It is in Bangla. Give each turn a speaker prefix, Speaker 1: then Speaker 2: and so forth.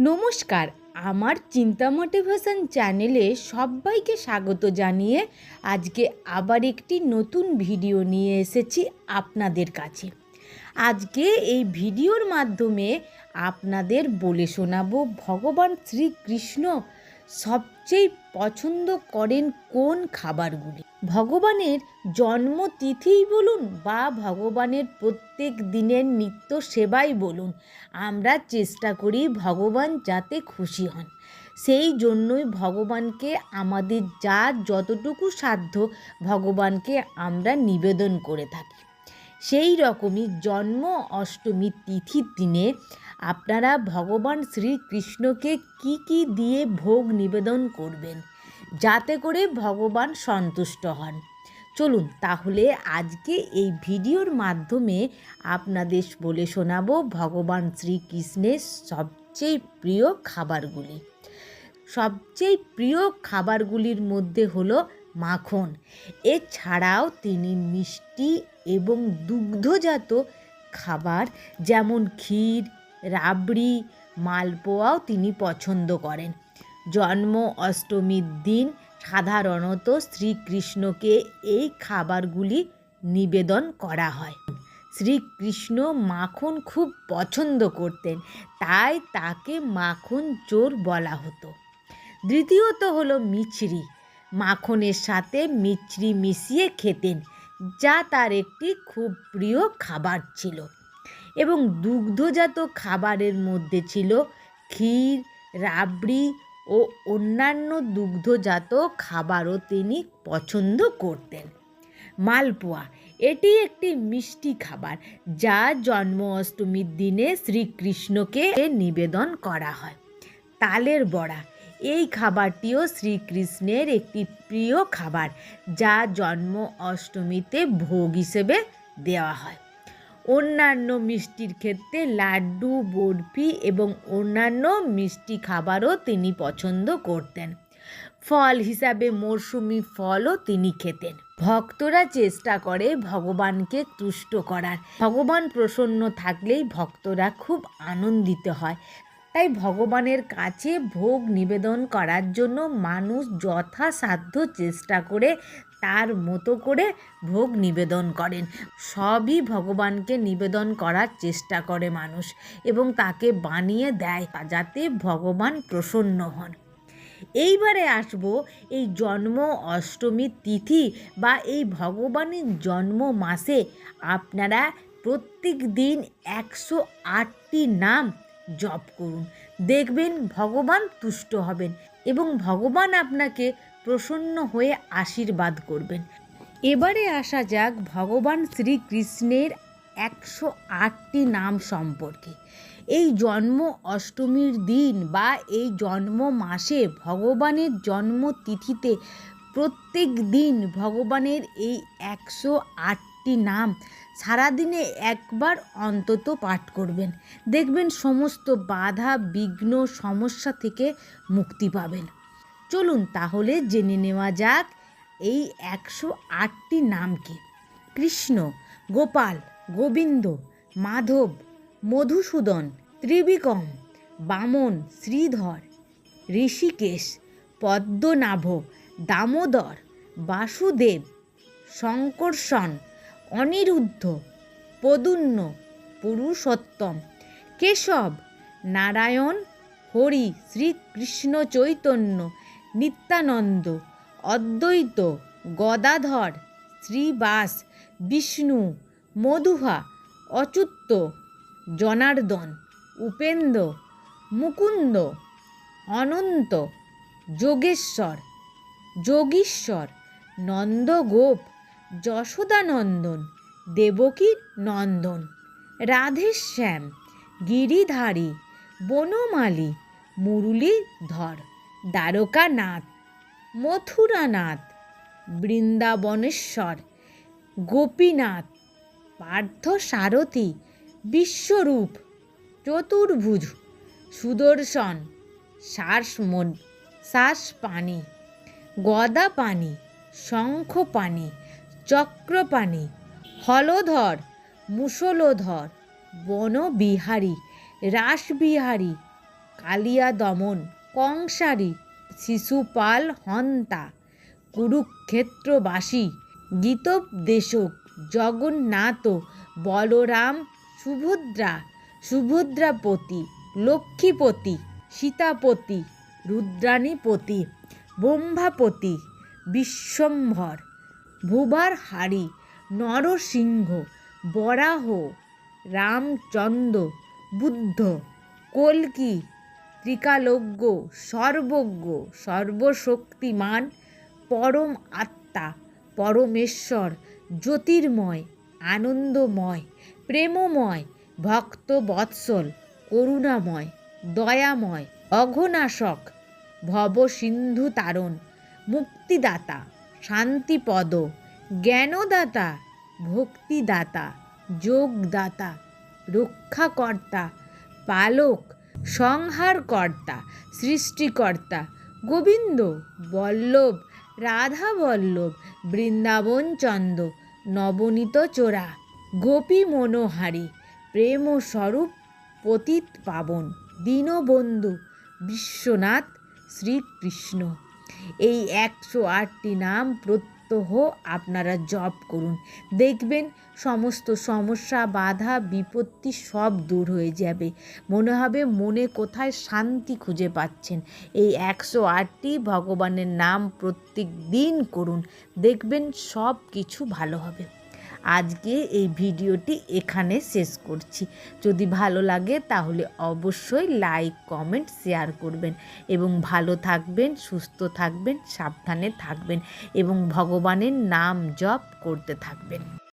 Speaker 1: নমস্কার। আমার চিন্তা মোটিভেশন চ্যানেলে সবাইকে স্বাগত জানিয়ে আজকে আবার একটি নতুন ভিডিও নিয়ে এসেছি আপনাদের কাছে। আজকে এই ভিডিওর মাধ্যমে আপনাদের বলে শোনাব ভগবান শ্রীকৃষ্ণ সবচেয়ে পছন্দ করেন কোন খাবারগুলি? ভগবানের জন্মতিথিই বলুন বা ভগবানের প্রত্যেক দিনের নিত্য সেবাই বলুন, আমরা চেষ্টা করি ভগবান যাতে খুশি হন। সেই জন্যই ভগবানকে আমাদের যা যতটুকু সাধ্য ভগবানকে আমরা নিবেদন করে থাকি। সেই রকমই জন্ম অষ্টমীর তিথির দিনে আপনারা ভগবান শ্রীকৃষ্ণকে কি কি দিয়ে ভোগ নিবেদন করবেন? যাতে করে ভগবান সন্তুষ্ট হন। চলুন তাহলে আজকে এই ভিডিওর মাধ্যমে আপনাদের বলে শোনাবো ভগবান শ্রীকৃষ্ণের সবচেয়ে প্রিয় খাবারগুলি। সবচেয়ে প্রিয় খাবারগুলির মধ্যে হলো মাখন। এছাড়াও তিনি মিষ্টি এবং দুগ্ধজাত খাবার যেমন ক্ষীর রাবড়ি, মালপোয়াও তিনি পছন্দ করেন। জন্ম অষ্টমীর দিন সাধারণত শ্রীকৃষ্ণকে এই খাবারগুলি নিবেদন করা হয়। শ্রীকৃষ্ণ মাখন খুব পছন্দ করতেন, তাই তাকে মাখন চোর বলা হতো। দ্বিতীয়ত হলো মিছরি। মাখনের সাথে মিছরি মিশিয়ে খেতেন, যা তার একটি খুব প্রিয় খাবার ছিল। এবং দুগ্ধজাত খাবারের মধ্যে ছিল ক্ষীর, রাবড়ি ও অন্যান্য দুগ্ধজাত খাবারও তিনি পছন্দ করতেন। মালপোয়া, এটি একটি মিষ্টি খাবার যা জন্ম অষ্টমীর দিনে শ্রীকৃষ্ণকে নিবেদন করা হয়। তালের বড়া, এই খাবারটিও শ্রীকৃষ্ণের একটি প্রিয় খাবার যা জন্ম অষ্টমীতে ভোগ হিসেবে দেওয়া হয়। অন্যান্য মিষ্টির ক্ষেত্রে লাড্ডু, বরফি এবং অন্যান্য মিষ্টি খাবারও তিনি পছন্দ করতেন। ফল হিসাবে মরশুমি ফলও তিনি খেতেন। ভক্তরা চেষ্টা করে ভগবানকে তুষ্ট করার। ভগবান প্রসন্ন থাকলেই ভক্তরা খুব আনন্দিত হয়। তাই ভগবানের কাছে ভোগ নিবেদন করার জন্য মানুষ যথাসাধ্য চেষ্টা করে তার মতো করে ভোগ নিবেদন করেন। সবই ভগবানকে নিবেদন করার চেষ্টা করে মানুষ এবং তাকে বানিয়ে দেয় যাতে ভগবান প্রসন্ন হন। এইবারে আসব এই জন্ম অষ্টমীর তিথি বা এই ভগবানের জন্ম মাসে। আপনারা প্রত্যেক দিন একশো আটটি নাম জপ করুন। দেখবেন ভগবান তুষ্ট হবেন এবং ভগবান আপনাকে প্রসন্ন হয়ে আশীর্বাদ করবেন। এবারে আসা যাক ভগবান শ্রীকৃষ্ণের একশো আটটি নাম সম্পর্কে। এই জন্ম অষ্টমীর দিন বা এই জন্ম মাসে ভগবানের জন্মতিথিতে প্রত্যেক দিন ভগবানের এই একশো আটটি নাম সারাদিনে একবার অন্তত পাঠ করবেন। দেখবেন সমস্ত বাধা, বিঘ্ন, সমস্যা থেকে মুক্তি পাবেন। চলুন তাহলে জেনে নেওয়া যাক এই একশো আটটি নাম কি। কৃষ্ণ, গোপাল, গোবিন্দ, মাধব, মধুসূদন, ত্রিবিকম, বামন, শ্রীধর, ঋষিকেশ, পদ্মনাভ, দামোদর, বাসুদেব শঙ্কর্ষণ অনিরুদ্ধ পদুন্ন পুরুষোত্তম, কেশব, নারায়ণ, হরি, শ্রীকৃষ্ণ চৈতন্য, নিত্যানন্দ, অদ্বৈত, গদাধর, শ্রীবাস, বিষ্ণু, মধুহা, অচ্যুত, জনার্দন, উপেন্দ্র, মুকুন্দ, অনন্ত, যোগেশ্বর, যোগীশ্বর, নন্দগোপ যশোদানন্দন, দেবকী নন্দন, রাধেশ্যাম, গিরিধারী, বনমালী, মুরলীধর, দ্বারকানাথ, মথুরানাথ, বৃন্দাবনেশ্বর, গোপীনাথ পার্থ সারথী বিশ্বরূপ, চতুর্ভুজ, সুদর্শন শ্বাসমন শ্বাসপানি গদাপানি শঙ্খপানি চক্রপানি হলধর মুসলধর বনবিহারী, রাসবিহারী কালিয়া দমন কংসারী, শিশুপাল হন্তা, কুরুক্ষেত্রবাসী, গীতোপদেশক, জগন্নাথ, বলরাম, সুভদ্রা, সুভদ্রাপতি, লক্ষ্মীপতি, সীতাপতি, রুদ্রাণীপতি, ব্রহ্মাপতি, বিশ্বম্ভর। ভুবার হারি নরসিংহ, বরাহ, রামচন্দ্র, বুদ্ধ, কল্কি, ত্রিকালজ্ঞ, সর্বজ্ঞ, সর্বশক্তিমান, পরম আত্মা, পরমেশ্বর, জ্যোতির্ময়, আনন্দময়, প্রেমময় ভক্ত বৎসল করুণাময়, দয়াময়, অঘনাশক ভব সিন্ধু তারণ, মুক্তিদাতা। শান্তিপদ জ্ঞানদাতা, ভক্তিদাতা, যোগদাতা, রক্ষাকর্তা, পালক, সংহারকর্তা, সৃষ্টিকর্তা, গোবিন্দ, বল্লভ রাধা বল্লভ বৃন্দাবন চন্দ নবনীত চোরা, গোপী মনোহারী প্রেম স্বরূপ পতিত পাবন দীনবন্ধু, বিশ্বনাথ শ্রীকৃষ্ণ। এই একশো আটটি নাম প্রত্যহ আপনারা জপ করুন। দেখবেন সমস্ত সমস্যা, বাধা, বিপত্তি সব দূর হয়ে যাবে। মনে হবে মনে কোথায় শান্তি খুঁজে পাচ্ছেন। এই একশো আটটি ভগবানের নাম প্রত্যেক দিন করুন। দেখবেন সব কিছু ভালো হবে। আজকে এই ভিডিওটি এখানে শেষ করছি। যদি ভালো লাগে তাহলে অবশ্যই লাইক, কমেন্ট, শেয়ার করবেন এবং ভালো থাকবেন, সুস্থ থাকবেন, সাবধানে থাকবেন এবং ভগবানের নাম জপ করতে থাকবেন।